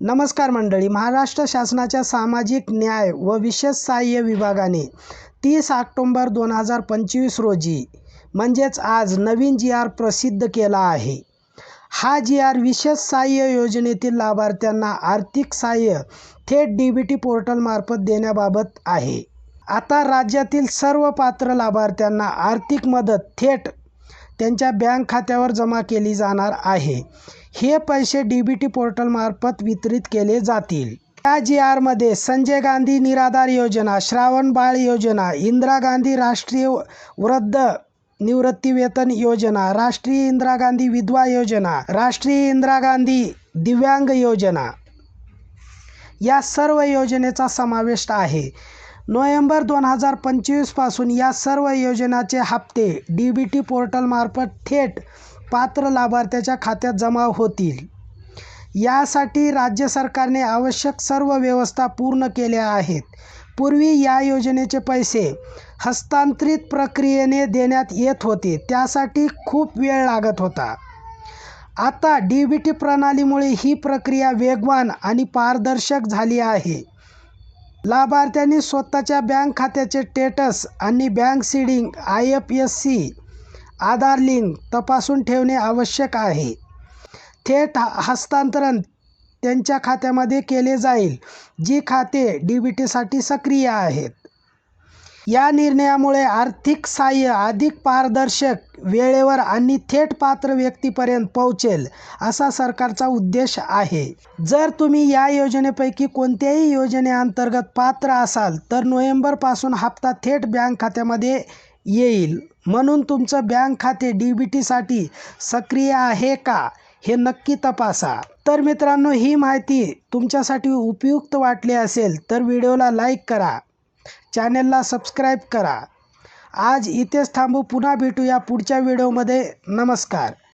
नमस्कार मंडळी महाराष्ट्र शासनाच्या सामाजिक न्याय व विशेष सहाय्य विभागाने तीस ऑक्टोंबर दोन हजार पंचवीस रोजी म्हणजेच आज नवीन जी आर प्रसिद्ध केला आहे. हा जी आर विशेष सहाय्य योजनेतील लाभार्थ्यांना आर्थिक सहाय्य थेट डी बी टी पोर्टलमार्फत देण्याबाबत आहे. आता राज्यातील सर्व पात्र लाभार्थ्यांना आर्थिक मदत थेट त्यांच्या बँक खात्यावर जमा केली जाणार आहे. हे पैसे डी बी टी पोर्टलमार्फत वितरित केले जातील. या जी आरमध्ये संजय गांधी निराधार योजना श्रावण बाळ योजना इंदिरा गांधी राष्ट्रीय वृद्ध निवृत्तीवेतन योजना राष्ट्रीय इंदिरा गांधी विधवा योजना राष्ट्रीय इंदिरा गांधी दिव्यांग योजना. या सर्व योजनेचा समावेश आहे. नोव्हेंबर दोन हजार पंचवीसपासून या सर्व योजनाचे हप्ते डी बी टी पोर्टलमार्फत थेट पात्र लाभार्थ्याच्या खात्यात जमा होतील. यासाठी राज्य सरकारने आवश्यक सर्व व्यवस्था पूर्ण केल्या आहेत. पूर्वी या योजनेचे पैसे हस्तांतरित प्रक्रियेने देण्यात येत होते त्यासाठी खूप वेळ लागत होता. आता डी बी टी प्रणालीमुळे ही प्रक्रिया वेगवान आणि पारदर्शक झाली आहे. लाभार्थ्यांनी स्वतःच्या बँक खात्याचे स्टेटस आणि bank seeding I F S C Aadhaar link तपासून ठेवणे आवश्यक आहे. थेट ह- हस्तांतरण त्यांच्या खात्यामध्ये केले जाईल जी खाते डी बी टीसाठी सक्रिय आहेत. या निर्णयामुळे आर्थिक सहाय्य अधिक पारदर्शक वेळेवर आणि थेट पात्र व्यक्तीपर्यंत पोहोचेल असा सरकारचा उद्देश आहे. जर तुम्ही या योजनेपैकी कोणत्याही योजनेअंतर्गत पात्र असाल तर नोव्हेंबरपासून हप्ता थेट बँक खात्यामध्ये येईल. म्हणून तुमचं बँक खाते डी बी टीसाठी सक्रिय आहे का हे नक्की तपासा. तर मित्रांनो ही माहिती तुमच्यासाठी उपयुक्त वाटली असेल तर व्हिडिओला लाईक करा. चॅनेलला सबस्क्राईब करा. आज इथेच थांबू पुन्हा भेटूया पुढच्या व्हिडिओमध्ये. नमस्कार.